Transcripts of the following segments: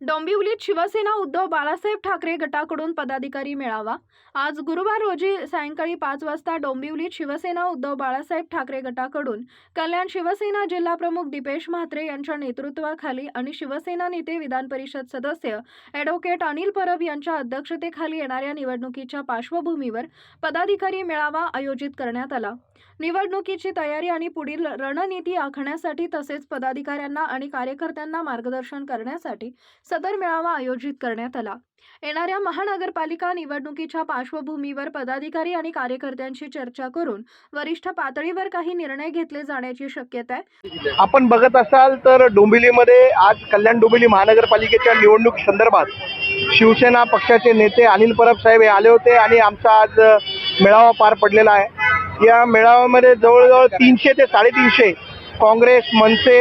डोंबिवलीत शिवसेना उद्धव बाळासाहेब ठाकरे गटाकडून पदाधिकारी मेळावा. आज गुरुवार रोजी सायंकाळी पाच वाजता डोंबिवलीत शिवसेना उद्धव बाळासाहेब ठाकरे गटाकडून कल्याण शिवसेना जिल्हाप्रमुख दीपेश म्हात्रे यांच्या नेतृत्वाखाली आणि शिवसेना नेते विधान परिषद सदस्य ॲडव्होकेट अनिल परब यांच्या अध्यक्षतेखाली येणाऱ्या निवडणुकीच्या पार्श्वभूमीवर पदाधिकारी मेळावा आयोजित करण्यात आला. निवडणुकीची तयारी आणि पुढील रणनीती आखण्यासाठी तसेच पदाधिकाऱ्यांना आणि कार्यकर्त्यांना मार्गदर्शन करण्यासाठी सदर मेळावा आयोजित करण्यात आला. येणाऱ्या महानगरपालिका निवडणुकीच्या पार्श्वभूमीवर पदाधिकारी आणि कार्यकर्त्यांशी चर्चा करून वरिष्ठ पातळीवर काही निर्णय घेतले जाण्याची शक्यता आहे. आपण बघत असाल तर डोंबिवलीमध्ये आज कल्याण डोंबिवली महानगरपालिकेच्या निवडणूक संदर्भात शिवसेना पक्षाचे नेते अनिल परब साहेब हे आले होते आणि आमचा आज मेळावा पार पडलेला आहे. या मेळाव्यामध्ये जवळजवळ तीनशे ते साडेतीनशे काँग्रेस मनसे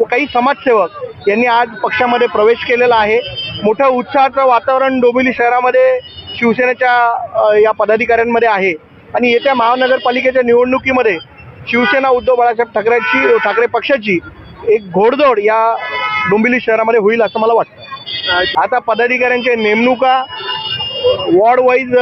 व काही समाजसेवक यांनी आज पक्षामध्ये प्रवेश केलेला आहे. मोठ्या उत्साहाचं वातावरण डोंबिवली शहरामध्ये शिवसेनेच्या या पदाधिकाऱ्यांमध्ये आहे. आणि येत्या महानगरपालिकेच्या निवडणुकीमध्ये शिवसेना उद्धव बाळासाहेब ठाकरेंची ठाकरे पक्षाची एक घोडदौड या डोंबिवली शहरामध्ये होईल असं मला वाटतं. आता पदाधिकाऱ्यांच्या नेमणुका वॉर्ड वाईज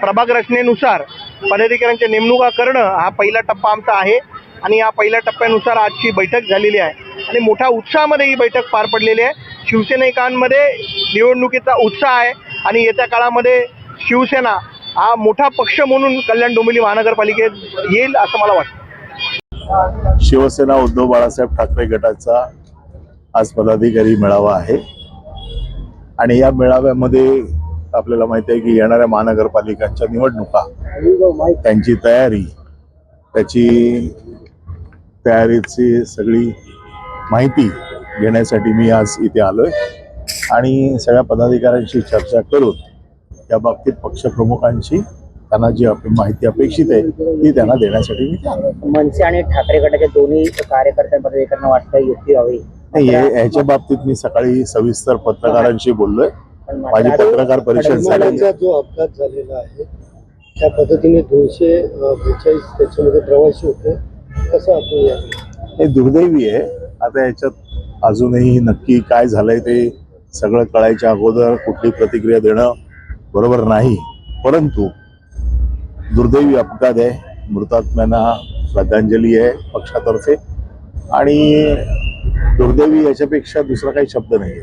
प्रभाग रचनेनुसार पदाधिकाऱ्यांच्या नेमणुका करणं हा पहिला टप्पा आमचा आहे. आणि या पहिल्या टप्प्यानुसार आजची बैठक झालेली आहे. आणि मोठ्या उत्साहामध्ये ही बैठक पार पडलेली आहे. शिवसैनिकांमध्ये निवडणुकीचा उत्साह आहे आणि येत्या काळामध्ये शिवसेना हा मोठा पक्ष म्हणून कल्याण डोंबिवली महानगरपालिकेत येईल असं मला वाटतं. शिवसेना उद्धव बाळासाहेब ठाकरे गटाचा आज पदाधिकारी मेळावा आहे. आणि या मेळाव्यामध्ये आपल्याला माहिती आहे की येणाऱ्या महानगरपालिकांच्या निवडणुका त्यांची तयारी त्याची तयारीची सगळी माहिती घेण्यासाठी मी आज इथे आलोय. आणि सगळ्या पदाधिकाऱ्यांशी चर्चा करून या बाबतीत पक्षप्रमुखांची त्यांना जी माहिती अपेक्षित आहे ती त्यांना देण्यासाठी मी मनसे आणि ठाकरे गटाच्या दोन्ही कार्यकर्त्यांपदाधिकाऱ्यांना वाटतं युती व्हावी. नाही हे- ह्याच्या बाबतीत मी सकाळी सविस्तर पत्रकारांशी बोललोय. माझी पत्रकार परिषद झाली जो अपघात झालेला आहे त्या पद्धतीने दोनशे बेचाळीस त्याच्यामध्ये प्रवासी होते. हे दुर्दैवी आहे. आता याच्यात अजूनही नक्की काय झालंय ते सगळं कळायच्या अगोदर कुठली प्रतिक्रिया देणं बरोबर नाही. परंतु दुर्दैवी अपघात आहे. मृतात्म्यांना श्रद्धांजली आहे पक्षातर्फे. आणि दुर्दैवी याच्यापेक्षा दुसरा काही शब्द नाही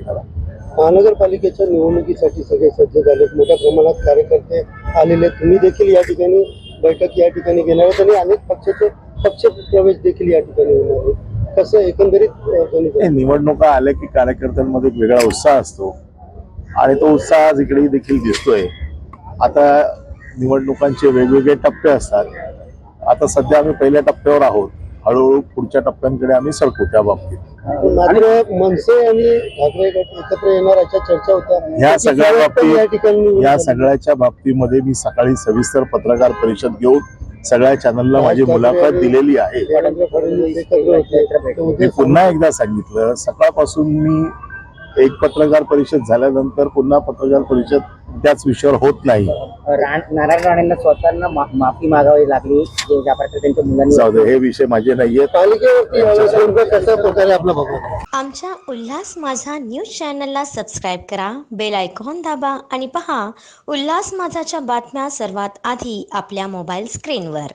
महानगरपालिकेच्या निवडणुकीसाठी सगळे सज्ज झाले मोठ्या प्रमाणात कार्यकर्ते आलेले. तुम्ही देखील या ठिकाणी बैठक या ठिकाणी घेणार आणि अनेक पक्षाचे पक्ष प्रवेश देखील या ठिकाणी होणार आहेत कसं एकंदरीत निवडणुका आल्या की कार्यकर्त्यांमध्ये एक वेगळा उत्साह असतो. आणि तो उत्साह आज इकडे देखील दिसतोय. आता निवडणुकांचे वेगवेगळे टप्पे असतात. आता सध्या आम्ही पहिल्या टप्प्यावर आहोत. हळूहळू पुढच्या टप्प्यांकडे आम्ही सरकू त्या बाबतीत. मात्र मनसे आणि ठाकरे गट एकत्र येणार अशा चर्चा होत्या. ह्या सगळ्या बाबतीत ठिकाणी या सगळ्याच्या बाबतीमध्ये मी सकाळी सविस्तर पत्रकार परिषद घेऊन सगळ्या चॅनलला माझी मुलाखत दिलेली आहे. मी पुन्हा एकदा सांगितलं सकाळपासून मी एक पत्रकार परिषद झाल्यानंतर पुन्हा पत्रकार परिषद त्याच विषयावर होत नाही. राण- नारायण राणेंना स्वतःना माफी मागावी लागली जे ज्या प्रकारे त्यांच्या मुलांनी हे विषय माझे प्रकारे आपला बघा? आमच्या उल्हास माझा न्यूज चॅनलला सबस्क्राईब करा बेल आयकॉन दाबा आणि पहा उल्हास माझाच्या बातम्या सर्वात आधी आपल्या मोबाईल स्क्रीनवर.